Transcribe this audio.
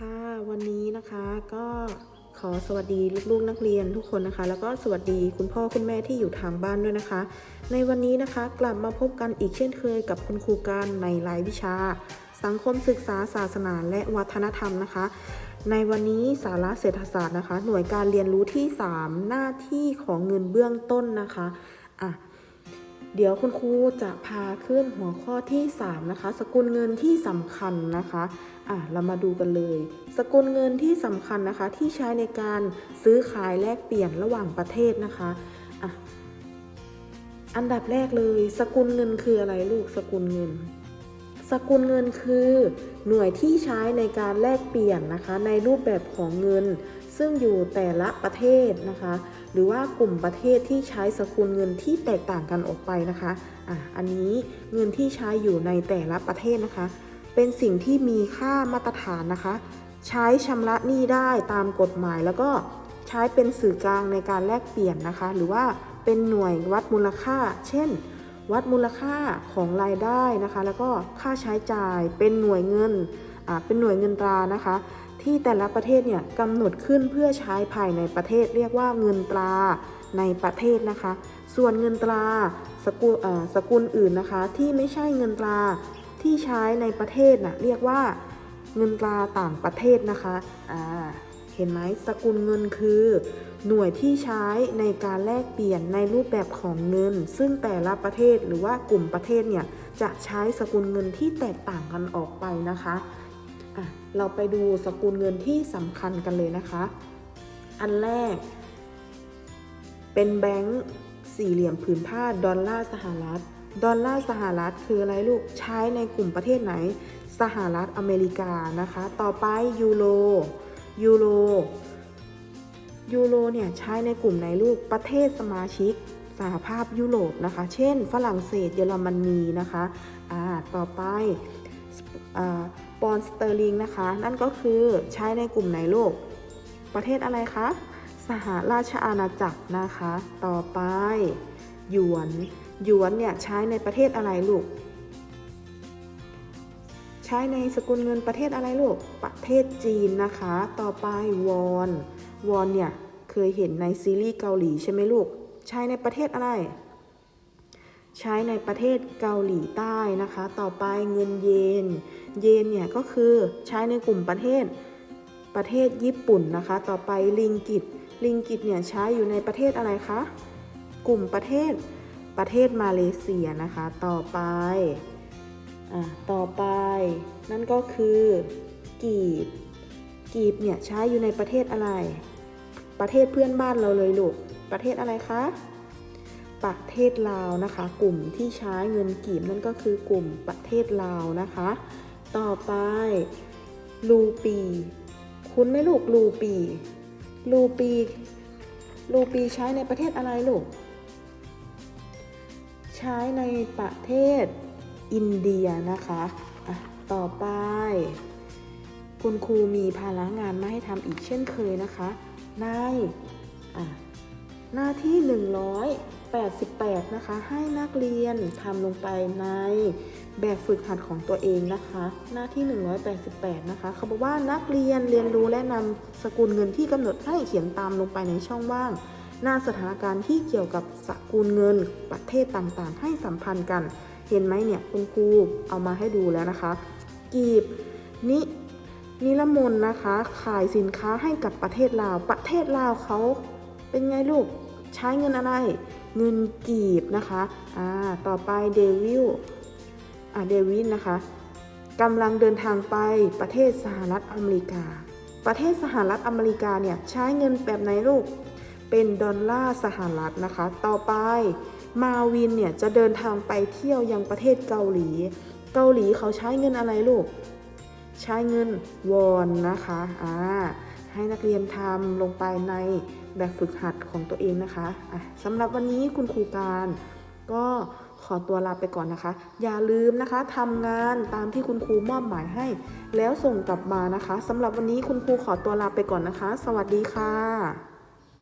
ค่ะวันนี้นะคะก็ขอสวัสดีลูกๆนักเรียนทุกคนนะคะ แล้วก็สวัสดีคุณพ่อคุณแม่ที่อยู่ทางบ้านด้วยนะคะ ในวันนี้นะคะกลับมาพบกันอีกเช่นเคยกับคุณครูการในรายวิชา สังคมศึกษาศาสนาและวัฒนธรรมนะคะ ในวันนี้สาระเศรษฐศาสตร์นะคะ หน่วยการเรียนรู้ที่ 3 หน้าที่ของเงินเบื้องต้นนะคะอะ เดี๋ยวคุณครูจะพาขึ้นหัวข้อที่ 3 นะคะ สกุลเงินที่สำคัญนะคะอะเรามาดูกันเลย สกุลเงินที่สำคัญนะคะ ที่ใช้ในการซื้อขายแลกเปลี่ยนระหว่างประเทศนะคะอะอันดับแรกเลย สกุลเงินคืออะไรลูกสกุลเงิน สกุลเงินคือหน่วยที่ใช้ในการแลกเปลี่ยนนะคะ ในรูปแบบของเงิน ซึ่งอยู่แต่ละประเทศนะคะ หรือว่ากลุ่มประเทศที่ใช้สกุลเงินที่แตกต่างกันออกไปนะคะอะอันนี้เงินที่ใช้อยู่ในแต่ละประเทศนะคะ เป็นสิ่งที่มีค่ามาตรฐานนะคะ ใช้ชำระหนี้ได้ตามกฎหมายแล้วก็ใช้เป็นสื่อกลางในการแลกเปลี่ยนนะคะ หรือว่าเป็นหน่วยวัดมูลค่า เช่น วัดมูลค่าของรายได้นะคะ แล้วก็ค่าใช้จ่ายเป็นหน่วยเงินอ่าเป็นหน่วยเงินตรานะคะ ที่แต่ละประเทศเนี่ยกำหนดขึ้นเพื่อใช้ภายในประเทศ เรียกว่าเงินตราในประเทศนะคะ ส่วนเงินตราสกุลสกุลอื่นนะคะ ที่ไม่ใช่เงินตราที่ใช้ในประเทศน่ะเรียกว่าเงินตราต่างประเทศนะคะอ่า ห็นไหมสกุลเงินคือ หน่วยที่ใช้ในการแลกเปลี่ยนในรูปแบบของเงิน ซึ่งแต่ละประเทศหรือว่ากลุ่มประเทศเนี่ยจะใช้สกุลเงินที่แตกต่างกันออกไปนะคะอะเราไปดูสกุลเงินที่สำคัญกันเลยนะคะ อันแรก เป็นแบงค์สี่เหลี่ยมผืนผ้าดอลลาร์สหรัฐดอลลาร์สหรัฐคืออะไรลูกใช้ในกลุ่มประเทศไหน สหรัฐอเมริกานะคะ ต่อไปยูโร ยูโรยูโรเนี่ยใช้ในกลุ่มไหนลูกประเทศสมาชิกสหภาพยุโรปนะคะ เช่น ฝรั่งเศสเยอรมนีนะคะอ่าต่อไปอ่าปอนสเตอร์ลิงนะคะ นั่นก็คือใช้ในกลุ่มไหนลูกประเทศอะไรคะ สหราชอาณาจักรนะคะ ต่อไป หยวน หยวนเนี่ยใช้ในประเทศอะไรลูก ช้ในสกุลเงินประเทศอะไรลูก ประเทศจีนนะคะ ต่อไปวอน วอนเนี่ยเคยเห็นในซีรีส์เกาหลีใช่ไหมลูก ใช้ในประเทศอะไร ใช้ในประเทศเกาหลีใต้นะคะ ต่อไปเงินเยน เยนเนี่ยก็คือใช้ในกลุ่มประเทศประเทศญี่ปุ่นนะคะ ต่อไปลิงกิต ลิงกิตเนี่ยใช้อยู่ในประเทศอะไรคะ กลุ่มประเทศประเทศมาเลเซียนะคะ ต่อไป อะต่อไปนั่นก็คือกีบ กีบเนี่ยใช้อยู่ในประเทศอะไร ประเทศเพื่อนบ้านเราเลยลูก ประเทศอะไรคะ ประเทศลาวนะคะ กลุ่มที่ใช้เงินกีบนั่นก็คือกลุ่มประเทศลาวนะคะ ต่อไปรูปี คุณไหม่ลูกรูปีรูปีรูปีใช้ในประเทศอะไรลูก ใช้ในประเทศ อินเดียนะคะะต่อไป คุณครูมีภาระงานมาให้ทำอีกเช่นเคยนะคะ ในอะหน้าที่ 188 นะคะ ให้นักเรียนทำลงไปในแบบฝึกหัดของตัวเองนะคะ หน้าที่ 188 นะคะเขาบอกว่านักเรียนเรียนรู้และนำสกุลเงินที่กำหนดให้เขียนตามลงไปในช่องว่าง หน้าสถานการณ์ที่เกี่ยวกับสกุลเงินประเทศต่างๆ ให้สัมพันธ์กัน เห็นไหมเนี่ยคุณครูเอามาให้ดูแล้วนะคะ กีบนินิรมน์นะคะ ขายสินค้าให้กับประเทศลาว ประเทศลาวเขาเป็นไงลูก ใช้เงินอะไร เงินกีบนะคะ อ่า ต่อไปเดวิล อ่า เดวิดนะคะกำลังเดินทางไปประเทศสหรัฐอเมริกา ประเทศสหรัฐอเมริกาเนี่ยใช้เงินแบบไหนลูก เป็นดอลลาร์สหรัฐนะคะ ต่อไปมาวินเนี่ยจะเดินทางไปเที่ยวยังประเทศเกาหลี เกาหลีเขาใช้เงินอะไรลูก ใช้เงินวอนนะคะอ่าให้นักเรียนทำลงไปในแบบฝึกหัดของตัวเองนะคะะสำหรับวันนี้คุณครูการก็ขอตัวลาไปก่อนนะคะ อย่าลืมนะคะทำงานตามที่คุณครูมอบหมายให้ แล้วส่งกลับมานะคะสำหรับวันนี้คุณครูขอตัวลาไปก่อนนะคะ สวัสดีค่ะ